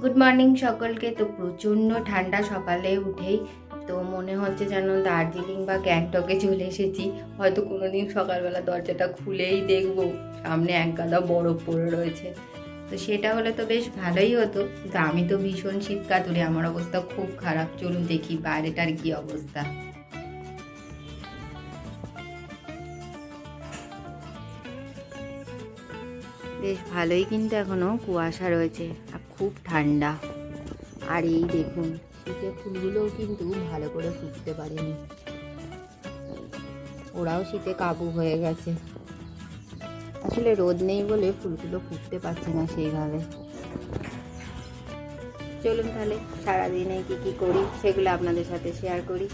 Good morning সকলকে। তো প্রচণ্ড ঠান্ডা সকালে উঠেই তো মনে হচ্ছে যেন দার্জিলিং বা গ্যাংটকে চলে এসেছি। হয়তো কোনো দিন সকালবেলা দরজাটা খুলেই দেখব, সামনে এক গাদা বরফ পড়ে রয়েছে। তো সেটা হলে তো বেশ ভালোই হতো। কিন্তু আমি তো ভীষণ শীত কাতুরে আমার অবস্থা খুব খারাপ। চলুন দেখি বাইরেটার কি অবস্থা। বেশ ভালোই কিন্তু এখনও কুয়াশা রয়েছে। খুব ঠান্ডা। আর এই দেখুন, শীতের ফুলগুলোও কিন্তু ভালো করে ফুটতে পারেনি। ওরাও শীতে কাবু হয়ে গেছে। আসলে রোদ নেই বলে ফুলগুলো ফুটতে পারছে না সেইভাবে। চলুন তাহলে, সারাদিনে কি কি করি সেগুলো আপনাদের সাথে শেয়ার করি।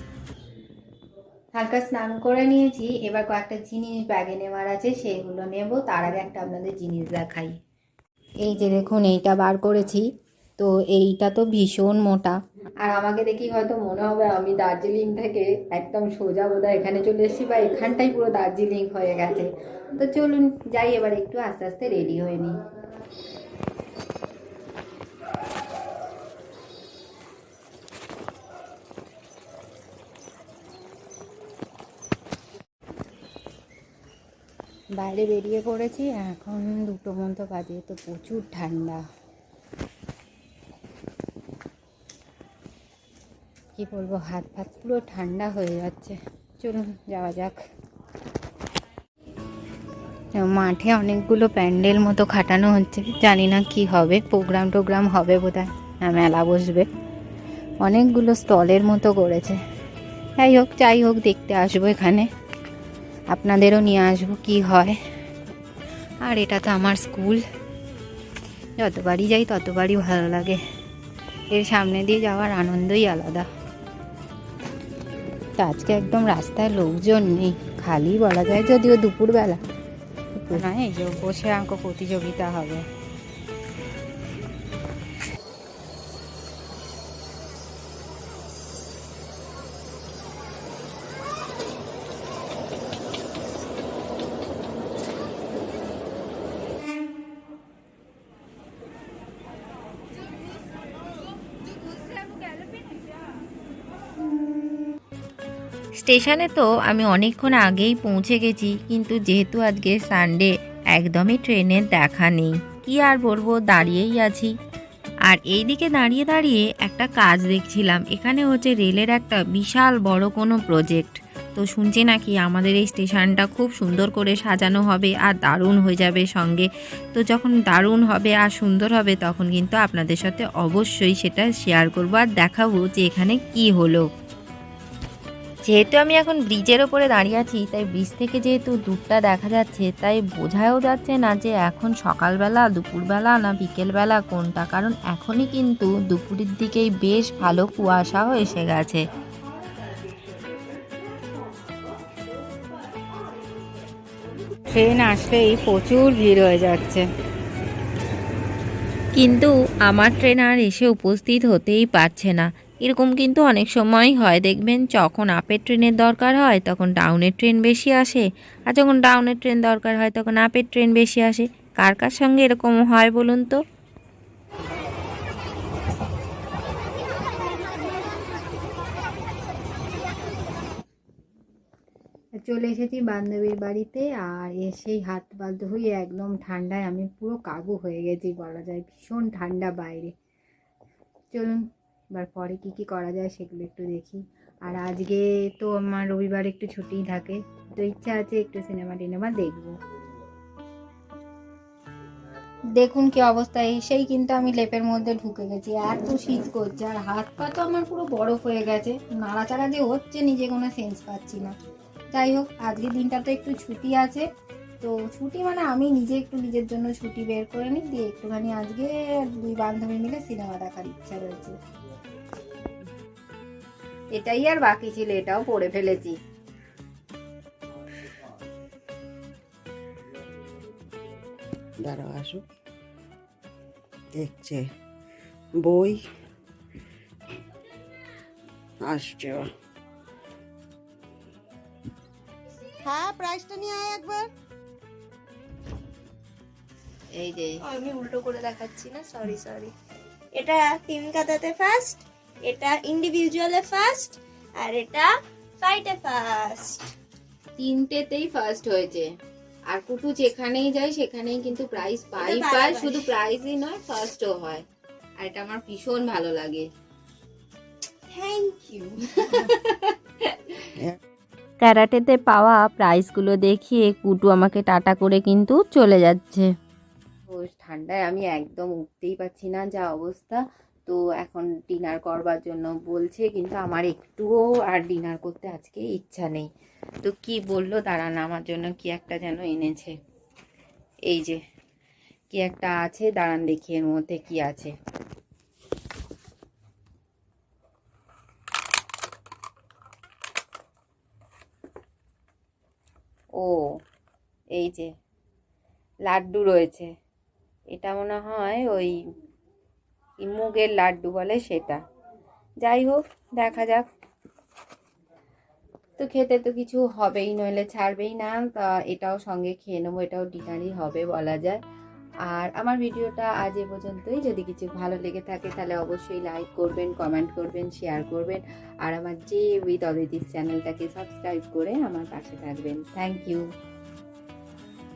হালকা স্নান করে নিয়েছি, এবার কয়েকটা জিনিস ব্যাগে নেওয়ার আছে, সেগুলো নেব। তার আগে একটা আপনাদের জিনিস দেখাই। এই যে দেখুন, এইটা বার করেছি। তো এইটা তো ভীষণ মোটা। আর আমাকে দেখি হয়তো মনে হবে আমি দার্জিলিং থেকে একদম সোজা বোধহয় এখানে চলে এসেছি বা এখানটাই পুরো দার্জিলিং হয়ে গেছে। তো চলুন, যাই, এবার একটু আস্তে আস্তে রেডি হয়ে নিই। বাইরে বেরিয়ে পড়েছি, এখন দুটো মতো বাজে, তো প্রচুর ঠান্ডা। কি বলব, হাত ফাত পুরো ঠান্ডা হয়ে যাচ্ছে। চলুন, যাওয়া যাক। মাঠে অনেকগুলো প্যান্ডেল মতো খাটানো হচ্ছে, জানি না কি হবে, প্রোগ্রাম টোগ্রাম হবে বোধহয়, না মেলা বসবে। অনেকগুলো স্টলের মতো করেছে। যাই হোক যাই হোক, দেখতে আসব এখানে। আপনাদেরও নিয়ে আসব কি হয়। আর এটা তো আমার স্কুল। যতবারই যাই ততবারই ভালো লাগে। এর সামনে দিয়ে যাওয়ার আনন্দই আলাদা। তো আজকে একদম রাস্তায় লোকজন নেই। খালি বলা যায় যদিও দুপুরবেলা। না, এই যে বসে আঁক প্রতিযোগিতা হবে। স্টেশনে তো আমি অনেকক্ষণ আগেই পৌঁছে গেছি, কিন্তু যেহেতু আজকে সানডে একদমই ট্রেনের দেখা নেই। কি আর বলব, দাঁড়িয়েই আছি। আর এই দিকে দাঁড়িয়ে দাঁড়িয়ে একটা কাজ দেখছিলাম, এখানে হচ্ছে রেলের একটা বিশাল বড় কোনো প্রজেক্ট তো শুনছি নাকি আমাদের এই স্টেশনটা খুব সুন্দর করে সাজানো হবে আর দারুণ হয়ে যাবে সঙ্গে। তো যখন দারুণ হবে আর সুন্দর হবে, তখন কিন্তু আপনাদের সাথে অবশ্যই সেটা শেয়ার করব আর দেখাবো যে এখানে কি হলো। যেহেতু আমি এখন ব্রিজের ওপরে দাঁড়িয়ে আছি তাই ব্রিজ থেকে যেহেতু দূরটা দেখা যাচ্ছে তাই বোঝাও যাচ্ছে না যে এখন সকালবেলা দুপুরবেলা না বিকেলবেলা কোনটা। কারণ এখনই কিন্তু দুপুরের দিকেই বেশ ভালো কুয়াশাও এসে গেছে। ট্রেন আসলেই প্রচুর ভিড় হয়ে যাচ্ছে। কিন্তু আমার ট্রেন আর এসে উপস্থিত হতেই পারছে না। এরকম কিন্তু অনেক সময় হয়। দেখবেন যখন আপের ট্রেনের দরকার হয়, তখন ডাউনের ট্রেন বেশি আসে। আর যখন ডাউনের ট্রেন দরকার হয়, তখন আপের ট্রেন বেশি আসে। কার কার সঙ্গে এরকম হয় বলুন তো? চলে এসেছি বান্ধবীর বাড়িতে আর এসেই হাত বাদ হয়ে একদম ঠান্ডায় আমি পুরো কাবু হয়ে গেছি, বলা যায় ভীষণ ঠান্ডা বাইরে। চলুন এবার পরে কি কি করা যায় সেগুলো একটু দেখি। আর আজকে তো আমার রবিবার একটু ছুটিই থাকে, তো ইচ্ছা আছে একটু সিনেমা টিনেমা দেখব। দেখুন কি অবস্থা, এসেই কিন্তু আমি লেপের মধ্যে ঢুকে গেছি। এত শীত করছে, আর হাত পা তো আমার পুরো বরফ হয়ে গেছে। নাড়াচাড়া যে হচ্ছে, নিজে কোনো সেন্স পাচ্ছি না। যাই হোক, আজকে দিনটা তো একটু ছুটি আছে, তো ছুটি মানে আমি নিজে একটু নিজের জন্য ছুটি বের করে নিই, দিয়ে একটুখানি আজকে দুই বান্ধবী মিলে সিনেমা দেখার ইচ্ছা রয়েছে। এটাই আর বাকি ছিল এটাও পড়ে ফেলেছি। দাঁড়াও আসুক দেখছে। বই। আসছে। হ্যাঁ প্রাইসটা নিয়ে আয় একবার। এই যে আমি উল্টো করে দেখাচ্ছি না সরি সরি এটা তিন কাতাতে ফার্স্ট এটা ইন্ডিভিজুয়ালে ফার্স্ট আর এটা ফাইটে ফার্স্ট তিনটেতেই ফার্স্ট হয়েছে। আর কুটু যেখানেই যায় সেখানেই কিন্তু প্রাইজ পাই। পায়। শুধু প্রাইজই নয় ফার্স্টও হয়। আর এটা আমার ভীষণ ভালো লাগে। থ্যাংক ইউ ক্যারাটেতে পাওয়া প্রাইজগুলো দেখিয়ে কুটু আমাকে টাটা করে কিন্তু চলে যাচ্ছে। ঠান্ডায় আমি একদম উঠতেই পারছি না যা অবস্থা। তো এখন ডিনার করবার জন্য বলছে, কিন্তু আমার একটুও আর ডিনার করতে আজকে ইচ্ছা নেই। তো কি বলল দাঁড়ান আমার জন্য কি একটা যেন এনেছে? এই যে, কি একটা আছে? দাঁড়ান দেখি এর মধ্যে কি আছে। ও, এই যে, লাড্ডু রয়েছে। এটা মনে হয় ওই কি মুগের লাড্ডু বলে সেটা। যাই হোক, দেখা যাক। তো খেতে তো কিছু হবেই, নইলে ছাড়বেই না। তা এটাও সঙ্গে খেয়ে নেব, এটাও ডিনারই হবে বলা যায়। আর আমার ভিডিওটা আজ এ পর্যন্তই। যদি কিছু ভালো লেগে থাকে, তাহলে অবশ্যই লাইক করবেন, কমেন্ট করবেন, শেয়ার করবেন। আর আমার যে উইথ অদিতিস চ্যানেলটাকে সাবস্ক্রাইব করে আমার পাশে থাকবেন। Thank you.